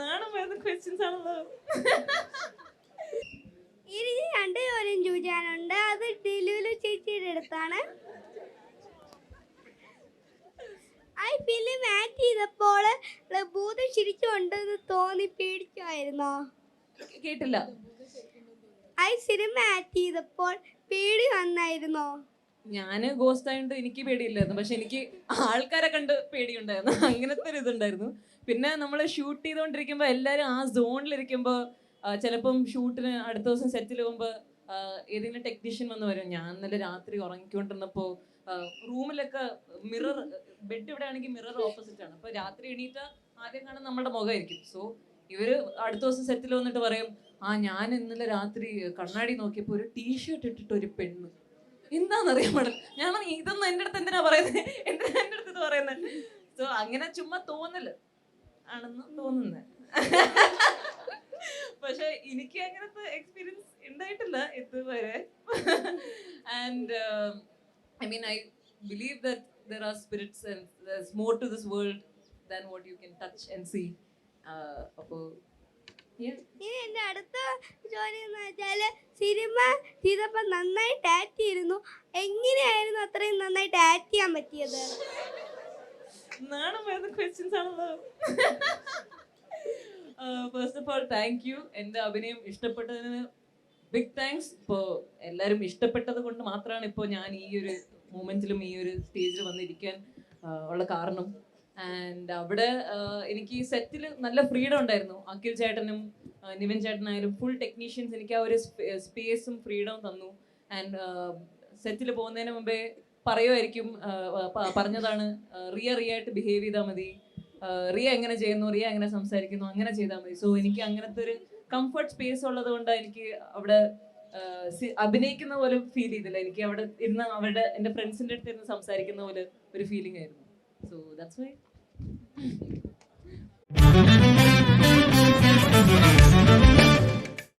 നാണം വരുന്ന ക്വസ്റ്റ്യൻസ് ആണല്ലോ. ഇനി രണ്ട് ചോദ്യം ചോദിക്കാനുണ്ട്. അത് ഡിലുലു ചേച്ചിയുടെ അടുത്താണ്. ആ ഫിലിം ആക്ട് ചെയ്തപ്പോൾ ഭൂതം ചിരിച്ചുണ്ടെന്ന് തോന്നി പേടിച്ചായിരുന്നോ കേട്ടില്ല ഐ സിനിമ ആക്ട് ചെയ്തപ്പോൾ പേടി വന്നായിരുന്നോ? ഞാൻ ഗോസ്റ്റ് ആയതുകൊണ്ട് എനിക്ക് പേടിയില്ലായിരുന്നു. പക്ഷെ എനിക്ക് ആൾക്കാരെ കണ്ട് പേടിയുണ്ടായിരുന്നു. അങ്ങനത്തെ ഒരു ഇതുണ്ടായിരുന്നു. പിന്നെ നമ്മൾ ഷൂട്ട് ചെയ്തുകൊണ്ടിരിക്കുമ്പോൾ എല്ലാവരും ആ സോണിലിരിക്കുമ്പോൾ ചിലപ്പം ഷൂട്ടിന് അടുത്ത ദിവസം സെറ്റിൽ പോകുമ്പോൾ ഏതെങ്കിലും ടെക്നീഷ്യൻ വന്ന് വരും ഞാൻ ഇന്നലെ രാത്രി ഉറങ്ങിക്കൊണ്ടിരുന്നപ്പോൾ റൂമിലൊക്കെ മിറർ ബെഡ് ഇവിടെ ആണെങ്കിൽ മിറർ ഓപ്പോസിറ്റ് ആണ്. അപ്പോൾ രാത്രി എണീറ്റ ആദ്യം കാണാൻ നമ്മുടെ മുഖമായിരിക്കും. സോ ഇവർ അടുത്ത ദിവസം സെറ്റിൽ വന്നിട്ട് പറയും ആ ഞാൻ ഇന്നലെ രാത്രി കണ്ണാടി നോക്കിയപ്പോൾ ഒരു ടീഷർട്ട് ഇട്ടിട്ട് ഒരു പെണ്ണ്. എന്താണെന്നറിയാൻ പാടില്ല. ഞാൻ ഇതൊന്നും എന്റെ അടുത്ത് എന്തിനാ പറയുന്നത് എന്തിനാ എന്റെ അടുത്ത് ഇത് പറയുന്നത് സോ അങ്ങനെ ചുമ്മാ തോന്നൽ ആണെന്ന് തോന്നുന്നത് പക്ഷെ എനിക്ക് അങ്ങനത്തെ എക്സ്പീരിയൻസ് ഉണ്ടായിട്ടില്ല ഇതുവരെ. And I mean I believe that there are spirits and more to this world than what you can touch and see അപ്പോൾ ഇനി എന്റെ അടുത്ത ജോലി എന്ന് വെച്ചാൽ സിനിമ ചെയ്തപ്പോൾ നന്നായി ആക്ട് ചെയ്തിരുന്നു നാണം വരുന്ന ക്വസ്റ്റ്യൻസ് ആണല്ലോ. First of all thank you എന്റെ അഭിനയം ഇഷ്ടപ്പെട്ടതിന് ബിഗ് താങ്ക്സ് ഇപ്പോൾ എല്ലാവരും ഇഷ്ടപ്പെട്ടത് കൊണ്ട് മാത്രമാണ് ഇപ്പോൾ ഞാൻ ഈ ഒരു മൂമെന്റിലും ഈ ഒരു സ്റ്റേജിൽ വന്നിരിക്കാൻ ആ, ഉള്ള കാരണം. ആൻഡ് അവിടെ എനിക്ക് ഈ സെറ്റിൽ നല്ല ഫ്രീഡം ഉണ്ടായിരുന്നു. അഖിൽ ചേട്ടനും നിവൻ നിവിൻ ചേട്ടനായാലും ഫുൾ ടെക്നീഷ്യൻസ് എനിക്ക് ആ ഒരു സ്പേസും ഫ്രീഡവും തന്നു. ആൻഡ് സെറ്റിൽ പോകുന്നതിന് മുമ്പേ പറയുമായിരിക്കും പറഞ്ഞതാണ് റിയ റിയ ആയിട്ട് ബിഹേവ് ചെയ്താൽ മതി. റിയ എങ്ങനെ ചെയ്യുന്നു റിയ എങ്ങനെ സംസാരിക്കുന്നു അങ്ങനെ ചെയ്താൽ മതി. സോ എനിക്ക് അങ്ങനത്തെ ഒരു കംഫർട്ട് സ്പേസ് ഉള്ളത് കൊണ്ട് എനിക്ക് അവിടെ അഭിനയിക്കുന്ന പോലെ ഫീൽ ചെയ്തില്ല. എനിക്ക് അവിടെ ഇരുന്ന് അവരുടെ എന്റെ ഫ്രണ്ട്സിന്റെ അടുത്ത് ഇരുന്ന് സംസാരിക്കുന്ന പോലെ ഒരു ഫീലിംഗ് ആയിരുന്നു. So that's why